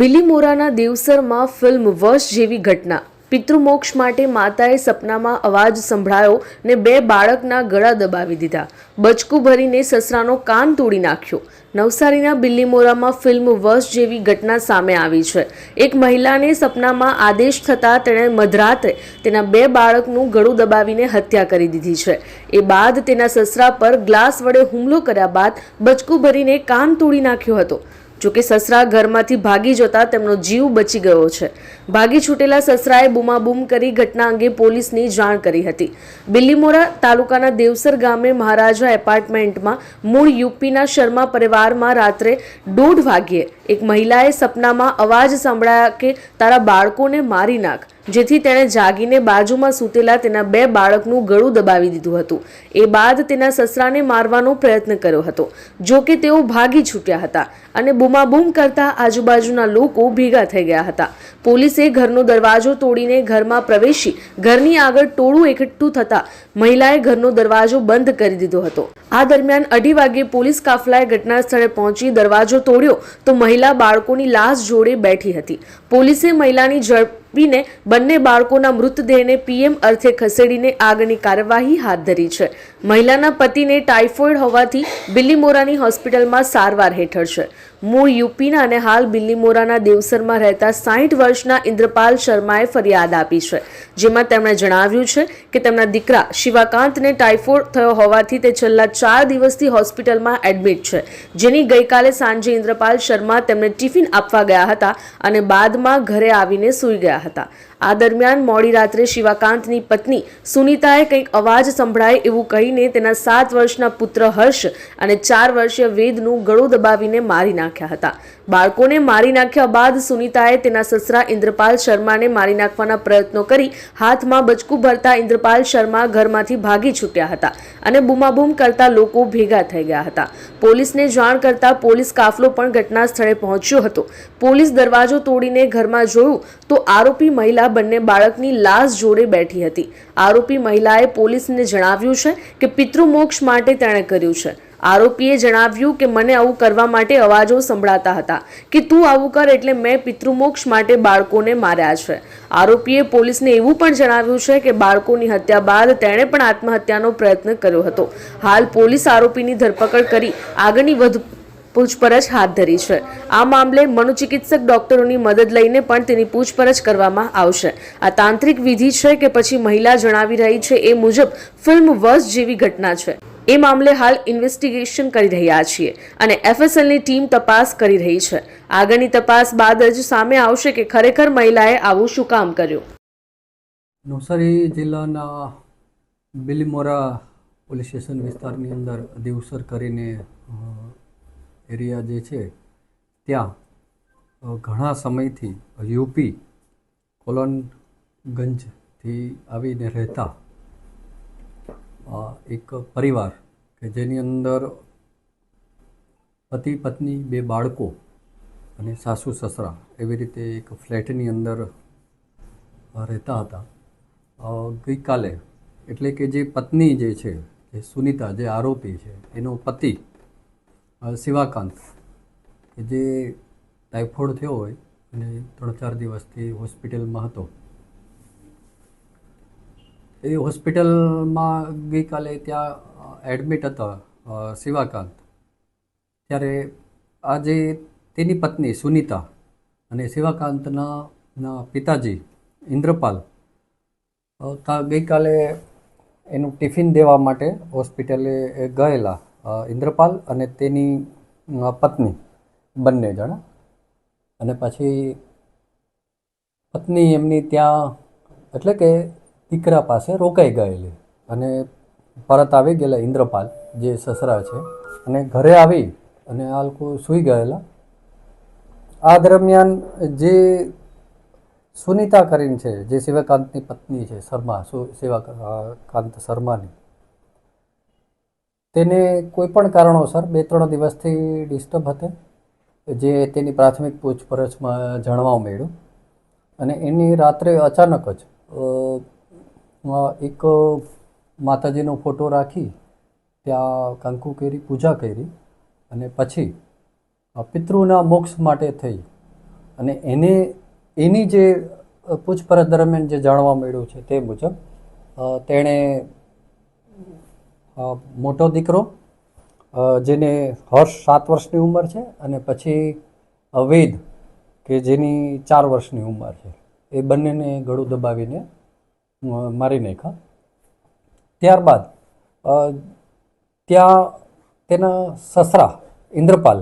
બિલીમોરાના દેવસરમાં film વશ જેવી ઘટના. પિતૃમોક્ષ માટે માતાએ સપનામાં અવાજ સંભળાયો ને બે બાળકના ગળા દબાવી દીધા. બચકું ભરીને સસરાનો કાન તોડી નાખ્યો. નવસારીના બિલ્લીમોરામાં ફિલ્મ વશ જેવી ઘટના સામે આવી છે. એક મહિલાને સપનામાં આદેશ થતાં તેણે મધરાત્રે તેના બે બાળકનું ગળું દબાવીને હત્યા કરી દીધી છે. એ બાદ તેના સસરા પર ગ્લાસ વડે હુમલો કર્યા બાદ બચકું ભરીને કાન તોડી નાખ્યો હતો. જોકે સસરા ઘરમાંથી ભાગી જતા તેમનો જીવ બચી ગયો છે. ભાગી છૂટેલા સસરાએ બૂમાબૂમ કરી ઘટના અંગે પોલીસની જાણ કરી હતી. બિલ્લીમોરા તાલુકાના દેવસર ગામે મહારાજા એપાર્ટમેન્ટમાં મૂળ યુપીના શર્મા પરિવારમાં રાત્રે દોઢ વાગ્યે એક મહિલાએ સપનામાં અવાજ સંભળાયા કે, તારા બાળકોને મારી નાખ. જેથી તેણે જાગીને બાજુમાં સૂતેલા તેના બે બાળકનું ગળું દબાવી દીધું હતું. એ બાદ તેના સસરાને મારવાનો પ્રયત્ન કર્યો હતો. જો કે તેઓ ભાગી છૂટ્યા હતા અને બૂમાબૂમ કરતા આજુબાજુના લોકો ભેગા થઈ ગયા હતા. પોલીસે ઘરનો દરવાજો તોડીને ઘરમાં પ્રવેશી ઘરની આગળ ટોળું એકઠું થતા મહિલાએ ઘરનો દરવાજો બંધ કરી દીધો હતો. આ દરમિયાન અઢી વાગ્યે પોલીસ કાફલાએ ઘટના સ્થળે પહોંચી દરવાજો તોડ્યો તો મહિલા બાળકોની લાશ જોડે બેઠી હતી. પોલીસે મહિલાની ઝડપીને બંને બાળકોના મૃતદેહને પીએમ અર્થે ખસેડીને આગની કાર્યવાહી હાથ ધરી છે. મહિલાના પતિને ટાઇફોઇડ હોવાથી બિલ્લીમોરાની હોસ્પિટલમાં સારવાર હેઠળ છે. મૂળ યુપીના અને હાલ બિલ્લીમોરાના દેવસરમાં રહેતા સાહીઠ વર્ષના ઇન્દ્રપાલ શર્માએ ફરિયાદ આપી છે. જેમાં તેમણે જણાવ્યું છે કે તેમના દીકરા શિવાકાંતને ટાઇફોઇડ થયો હોવાથી તે છેલ્લા ચાર દિવસથી હોસ્પિટલમાં એડમિટ છે. જેની ગઈકાલે સાંજે ઇન્દ્રપાલ શર્મા તેમને ટિફિન આપવા ગયા હતા અને બાદમાં ઘરે આવીને સૂઈ ગયા હતા. આ દરમિયાન મોડી રાત્રે શિવાકાંતની પત્ની સુનીતાએ કંઈક અવાજ સંભળાય એવું કહીને તેના સાત વર્ષના પુત્ર હર્ષ અને ચાર વર્ષીય વેદનું ગળું દબાવીને મારી નાખ્યા હતા. બાળકોને મારી નાખ્યા બાદ સુનીતાએ તેના સસરા ઇન્દ્રપાલ શર્માને મારી નાખવાના પ્રયત્નો કરી હાથમાં બચકું ભરતા ઇન્દ્રપાલ શર્મા ઘરમાંથી ભાગી છૂટ્યા હતા અને બૂમાબૂમ કરતા લોકો ભેગા થઈ ગયા હતા. પોલીસને જાણ કરતા પોલીસ કાફલો પણ ઘટના સ્થળે પહોંચ્યો હતો. પોલીસ દરવાજો તોડીને ઘરમાં જોયું તો આરોપી મહિલા બંને બાળકની લાશ જોડે બેઠી હતી. આરોપી મહિલાએ પોલીસને જણાવ્યું છે કે પિતૃમોક્ષ માટે તેણે કર્યું છે. આરોપીએ જણાવ્યું કે મને આવું કરવા માટે અવાજો સંભળાતા હતા કે તું આવું કર એટલે મેં પિતૃમોક્ષ માટે બાળકોને માર્યા છે. આરોપીએ પોલીસને એવું પણ જણાવ્યું છે કે બાળકોની હત્યા બાદ તેણે પણ આત્મહત્યાનો પ્રયત્ન કર્યો હતો. હાલ પોલીસ આરોપીની ધરપકડ કરી આગળની વધુ પૂછપરછ હાથ ધરી છે. આ મામલે મનોચિકિત્સક ડોક્ટરોની મદદ લઈને પણ તેની પૂછપરછ કરવામાં આવશે. આ તાંત્રિક વિધિ છે કે પછી મહિલા જણાવી રહી છે એ મુજબ ફિલ્મ વસ જેવી ઘટના છે. એ મામલે હાલ ઇન્વેસ્ટિગેશન કરી રહ્યા છીએ અને એફએસએલની ટીમ તપાસ કરી રહી છે. આગળની તપાસ બાદ જ સામે આવશે કે ખરેખર મહિલાએ આવું શું કામ કર્યું. નવસારી જિલ્લાના બિલીમોરા પોલીસ સ્ટેશન વિસ્તારની અંદર દેવસર કરીને એરિયા જે છે, ત્યાં ઘણા સમયથી યુપી કોલનગંજથી આવીને રહેતા એક પરિવાર કે જેની અંદર પતિ પત્ની, બે બાળકો અને સાસુ સસરા એવી રીતે એક ફ્લેટની અંદર રહેતા હતા. ગઈકાલે એટલે કે જે પત્ની જે છે, જે સુનિતા, જે આરોપી છે, એનો પતિ શિવાકાંત. કે જે ટાઇફોઇડ થયો હોય અને ત્રણ ચાર દિવસથી હોસ્પિટલમાં હતો. એ હોસ્પિટલમાં ગઈકાલે ત્યાં એડમિટ હતા શિવાકાંત. ત્યારે આજે તેની પત્ની સુનિતા અને શિવાકાંતના પિતાજી ઇન્દ્રપાલ ગઈકાલે એનું ટિફિન દેવા માટે હોસ્પિટલે ગયેલા. ઇન્દ્રપાલ અને તેની પત્ની બંને જણા. અને પછી પત્ની એમની ત્યાં, એટલે કે દીકરા પાસે રોકાઈ ગયેલી. અને પરત આવી ગયેલા ઇન્દ્રપાલ, જે સસરા છે. અને ઘરે આવી અને આ લોકો સૂઈ ગયેલા. આ દરમિયાન જે સુનિતા કરીને છે, જે શિવકાંતની પત્ની છે, શર્મા, સુ- શિવકાંત શર્માની તેને કોઈ પણ કારણોસર બે ત્રણ દિવસથી ડિસ્ટર્બ હતી, જે તેની પ્રાથમિક પૂછપરછમાં જાણવા મળ્યું. અને એની રાત્રે અચાનક જ એક માતાજીનો ફોટો રાખી, ત્યાં કંકુ કરી, પૂજા કરી અને પછી પિતૃના મોક્ષ માટે થઈ. અને એને, એની જે પૂછપરછ દરમિયાન જે જાણવા મળ્યું છે તે મુજબ તેણે મોટો દીકરો જેને હર્ષ સાત વર્ષની ઉંમર છે અને પછી વેદ કે જેની ચાર વર્ષની ઉંમર છે. એ બંનેને ગળું દબાવીને મારી નાખ્યા. ત્યારબાદ ત્યાં તેના સસરા ઇન્દ્રપાલ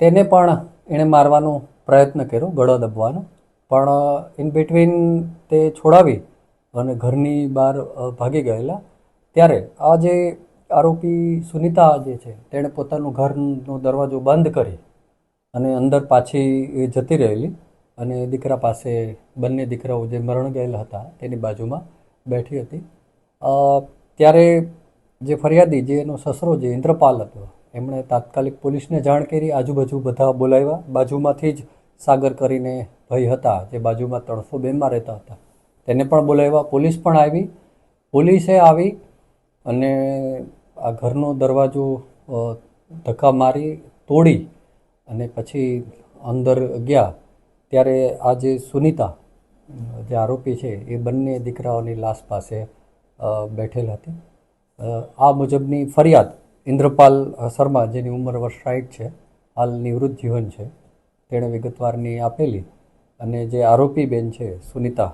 તેને પણ એણે મારવાનો પ્રયત્ન કર્યો, ગળો દબવાનો. પણ ઇન બિટવીન તે છોડાવી અને ઘરની બહાર ભાગી ગયેલા. ત્યારે આ જે આરોપી સુનિતા જે છે, તેણે પોતાનું ઘરનો દરવાજો બંધ કરી અને અંદર પાછી જતી રહેલી અને દીકરા પાસે, બંને દીકરાઓ જે મરણ ગયેલા હતા, તેની બાજુમાં બેઠી હતી. ત્યારે જે ફરિયાદી, જે એનો સસરો જે ઇન્દ્રપાલ હતો, એમણે તાત્કાલિક પોલીસને જાણ કરી, આજુબાજુ બધા બોલાવ્યા. બાજુમાંથી જ સાગર કરીને ભાઈ હતા, જે બાજુમાં ત્રણસો બેમાં રહેતા હતા, તેને પણ બોલાવ્યા. પોલીસ પણ આવી. પોલીસે આવી અને આ ઘરનો દરવાજો ધક્કા મારી તોડી અને પછી અંદર ગયા. ત્યારે આ જે સુનિતા, જે આરોપી છે, એ બંને દીકરાઓની લાશ પાસે બેઠેલ હતી. આ મુજબની ફરિયાદ ઇન્દ્રપાલ શર્મા, જેની ઉંમર વર્ષ સાઠ છે, હાલ નિવૃત્ત જીવન છે, તેણે વિગતવારની આપેલી અને જે આરોપી બેન છે સુનિતા,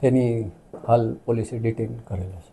તેની હાલ પોલીસે ડિટેન કરેલા છે.